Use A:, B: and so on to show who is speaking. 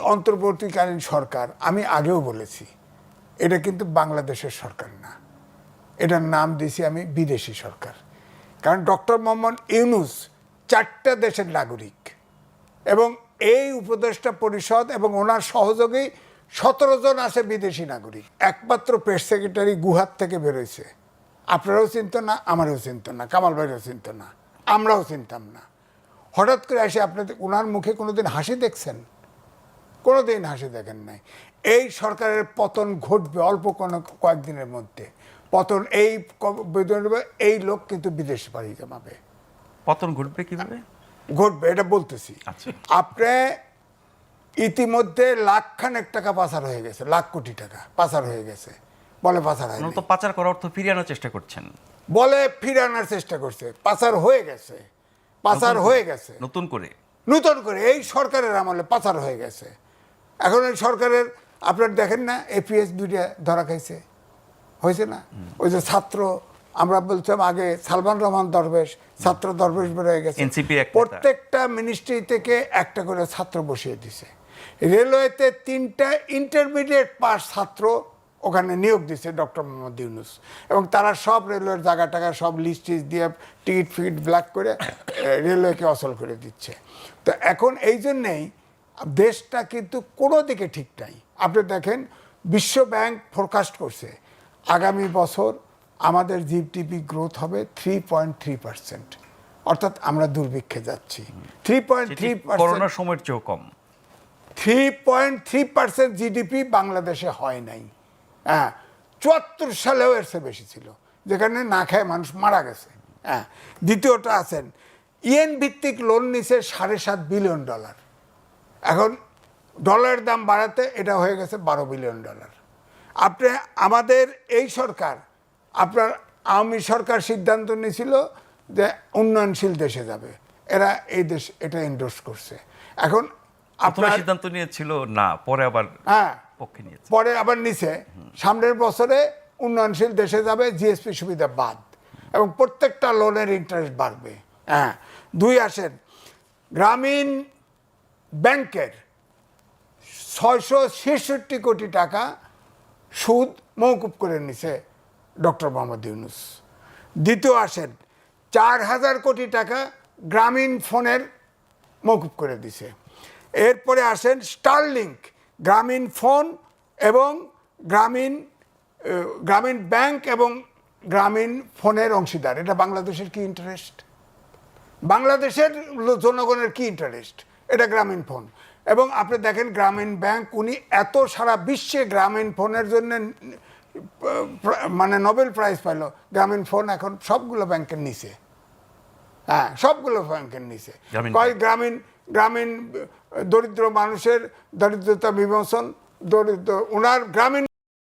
A: অন্তর্বর্তীকালীন সরকার, আমি আগেও বলেছি, এটা কিন্তু বাংলাদেশের সরকার না। এটার নাম দিয়েছি আমি বিদেশি সরকার। কারণ ডক্টর মোহাম্মদ ইউনুস চারটা দেশের নাগরিক এবং এই উপদেষ্টা পরিষদ এবং ওনার সহযোগী সতেরো জন আছে বিদেশি নাগরিক। একমাত্র প্রেস সেক্রেটারি গুহার থেকে বেরোইছে। আপনারাও চিনত না, আমারও চিনত না, কামাল ভাইরাও চিনত না, আমরাও চিনতাম না। হঠাৎ করে এসে আপনাদের, ওনার মুখে কোনোদিন হাসি দেখছেন? কোনোদিন হাসি দেখেন নাই। এই সরকারের পতন ঘটবে অল্প কোনো কয়েকদিনের মধ্যে। পতন এই এই লোক কিন্তু বিদেশ পাড়ি জমাবে।
B: পতন ঘটবে কীভাবে?
A: ঘটবে এটা বলতেছি।
B: আচ্ছা।
A: আপনি ইতিমধ্যে লাখ খানেক টাকা পাচার হয়ে গেছে লাখ কোটি টাকা পাচার হয়ে গেছে। বলে পাচার হয়
B: তো পাচার করার অর্থ ফিরিয়ে আনার চেষ্টা করছেন।
A: বলে ফিরে আনার চেষ্টা করছে। পাচার হয়ে গেছে। পাচার হয়ে গেছে।
B: নতুন করে?
A: নতুন করে এই সরকারের আমলে পাচার হয়ে গেছে। এখন সরকারের আপনার দেখেন না এপিএস দুইটা ধরা খাইছে। হয়েছে না? ওই যে ছাত্র আমরা বলছিলাম আগে সালমান রহমান দরবেশ ছাত্র দরবেশ বেরোয় গেছে। প্রত্যেকটা মিনিস্ট্রি থেকে একটা করে ছাত্র বসিয়ে দিছে। রেলওয়েতে তিনটা ইন্টারমিডিয়েট পাস ছাত্র ওখানে নিয়োগ দিছে ডক্টর মোহাম্মদ ইউনুস। এবং তারা সব রেলওয়ের জায়গা টাকা সব লিস্ট দিয়ে টিকিট ফিকিট ব্ল্যাক করে রেলওয়েকে অচল করে দিচ্ছে। তো এখন এই জন্যেই দেশটা কিন্তু কোনো দিকে ঠিক নাই। আপনি দেখেন বিশ্ব ব্যাংক ফোরকাস্ট করছে আগামী বছর আমাদের জিডিপি গ্রোথ হবে থ্রি পয়েন্ট থ্রি পার্সেন্ট অর্থাৎ আমরা দুর্ভিক্ষে যাচ্ছি। থ্রি পয়েন্ট থ্রি
B: করোনার সময়ের চেয়েও কম।
A: Three point three percent GDP বাংলাদেশে হয় নাই। হ্যাঁ চুয়াত্তর সালেও এর চেয়ে বেশি ছিল যেখানে না খায় মানুষ মারা গেছে। হ্যাঁ দ্বিতীয়টা আছেন ইয়েন ভিত্তিক লোন নিছে সাড়ে সাত বিলিয়ন ডলার এখন ডলারের দাম বাড়াতে এটা হয়ে গেছে বারো বিলিয়ন ডলার আপনি আমাদের এই সরকার আপনার আওয়ামী সরকার সিদ্ধান্ত নিয়েছিল যে উন্নয়নশীল দেশে যাবে। এরা এই দেশ এটা এন্ডোর্স করছে। এখন আপনার
B: সিদ্ধান্ত নিয়েছিল না পরে আবার
A: হ্যাঁ
B: পক্ষে নিয়েছে।
A: পরে আবার নিচে সামনের বছরে উন্নয়নশীল দেশে যাবে জিএসপি সুবিধা বাদ। এবং প্রত্যেকটা লোনের ইন্টারেস্ট বাড়বে। হ্যাঁ দুই আসেন গ্রামীণ ব্যাংকের ছয়শো ছেষট্টি কোটি টাকা সুদ মৌকুব করে নিছে ডক্টর মোহাম্মদ ইউনুস। দ্বিতীয় আসেন, চার হাজার কোটি টাকা গ্রামীণ ফোনের মৌকুব করে দিছে। এরপরে আসেন স্টারলিংক, গ্রামীণ ফোন এবং গ্রামীণ গ্রামীণ ব্যাংক এবং গ্রামীণ ফোনের অংশীদার। এটা বাংলাদেশের কি ইন্টারেস্ট বাংলাদেশের জনগণের কি ইন্টারেস্ট এটা গ্রামীণ ফোন। এবং আপনি দেখেন গ্রামীণ ব্যাংক উনি এত সারা বিশ্বে গ্রামীণ ফোনের জন্য মানে নোবেল প্রাইজ পাইল। গ্রামীণ ফোন এখন সবগুলো ব্যাংকের নিচে। হ্যাঁ সবগুলো ব্যাংকের নিচে। কয় গ্রামীণ গ্রামীণ দরিদ্র মানুষের দরিদ্রতা বিমোচন দরিদ্র ওনার গ্রামীণ